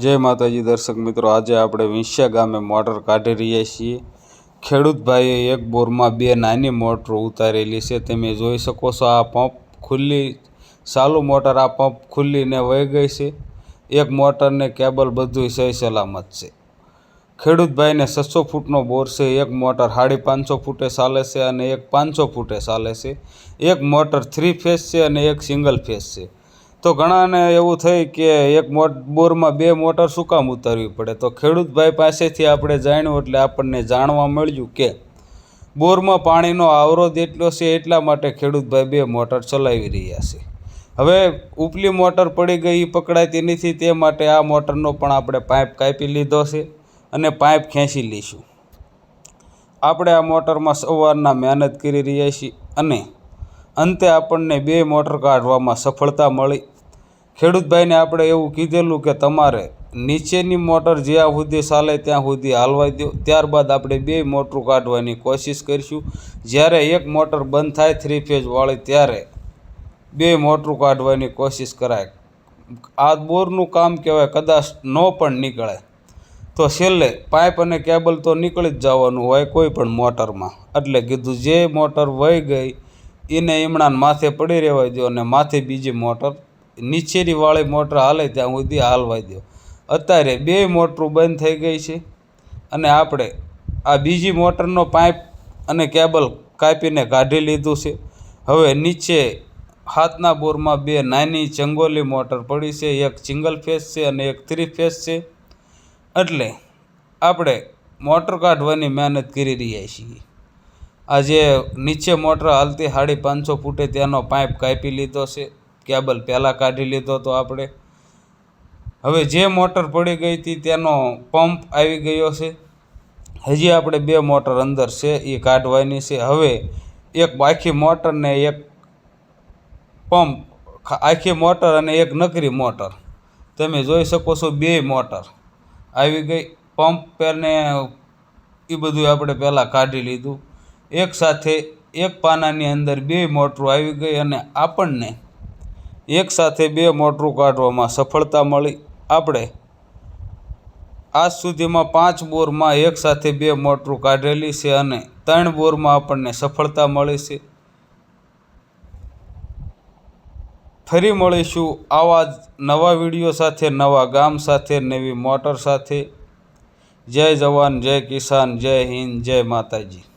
જય માતાજી દર્શક મિત્રો, આજે આપણે વિંસ્યા ગામે મોટર કાઢી રહ્યા છીએ. ખેડૂત ભાઈએ એક બોરમાં બે નાની મોટરો ઉતારેલી છે. તમે જોઈ શકો છો, આ પંપ ખુલ્લી ચાલુ મોટર આ પંપ ખુલ્લીને વહી ગઈ છે. એક મોટરને કેબલ બધું સહી સલામત છે. ખેડૂત ભાઈને છસો ફૂટનો બોર છે, એક મોટર સાડી પાંચસો ફૂટે ચાલે છે અને એક પાંચસો ફૂટે ચાલે છે. એક મોટર થ્રી ફેસ છે અને એક સિંગલ ફેસ છે. તો ઘણાને એવું થઈ કે એક મોટ, બોરમાં બે મોટર શું કામ ઉતારવી પડે? તો ખેડૂતભાઈ પાસેથી આપણે જાણ્યું એટલે આપણને જાણવા મળ્યું કે બોરમાં પાણીનો અવરોધ એટલો છે, એટલા માટે ખેડૂતભાઈ બે મોટર ચલાવી રહ્યા છે. હવે ઉપલી મોટર પડી ગઈ પકડાતી નથી તે માટે આ મોટરનો પણ આપણે પાઇપ કાપી લીધો છે અને પાઇપ ખેંચી લઈશું. આપણે આ મોટરમાં સવારના મહેનત કરી રહ્યા છીએ અને અંતે આપણને બે મોટર કાઢવામાં સફળતા મળી. ખેડૂતભાઈને આપણે એવું કીધેલું કે તમારે નીચેની મોટર જ્યાં સુધી ચાલે ત્યાં સુધી હાલવા દો. ત્યારબાદ આપણે બે મોટરું કાઢવાની કોશિશ કરીશું. જ્યારે એક મોટર બંધ થાય થ્રી ફેઝવાળી ત્યારે બે મોટરું કાઢવાની કોશિશ કરાય. આ બોરનું કામ કહેવાય કદાચ ન પણ નીકળે. તો છેલ્લે પાઇપ અને કેબલ તો નીકળી જ જવાનું હોય કોઈ પણ મોટરમાં. એટલે કીધું જે મોટર વહી ગઈ, એને ઈમણાને માથે પડી રહેવા દો અને માથે બીજી મોટર નીચેની વાળી મોટર હાલે ત્યાં સુધી હાલવા દો અત્યારે બે મોટરું બંધ થઈ ગઈ છે અને આપણે આ બીજી મોટરનો પાઇપ અને કેબલ કાપીને કાઢી લીધું છે. હવે નીચે હાથના બોરમાં બે નાની ચંગોલી મોટર પડી છે, એક સિંગલ ફેસ છે અને એક થ્રી ફેસ છે. એટલે આપણે મોટર કાઢવાની મહેનત કરી રહ્યા છીએ. આજે નીચે મોટર હાલતી સાડી પાંચસો ફૂટે ત્યાંનો પાઇપ કાપી લીધો છે. કેબલ પહેલાં કાઢી લીધો તો આપણે. હવે જે મોટર પડી ગઈ હતી તેનો પંપ આવી ગયો છે. હજી આપણે બે મોટર અંદર છે એ કાઢવાની છે. હવે એક આખી મોટર ને એક પંપ આખી મોટર અને એક નકરી મોટર. તમે જોઈ શકો છો બે મોટર આવી ગઈ. પંપ પેને એ બધું આપણે પહેલાં કાઢી લીધું. એક સાથે એક પાનાની અંદર બે મોટરો આવી ગઈ અને આપણને એક સાથે બે મોટરું કાઢવામાં સફળતા મળી. આપણે આજ સુધીમાં પાંચ બોરમાં એક સાથે બે મોટરું કાઢેલી છે અને ત્રણ બોરમાં આપણને સફળતા મળી છે. ફરી મળીશું આવા જ નવા વીડિયો સાથે, નવા ગામ સાથે, નવી મોટર સાથે. જય જવાન, જય કિસાન, જય હિન્દ, જય માતાજી.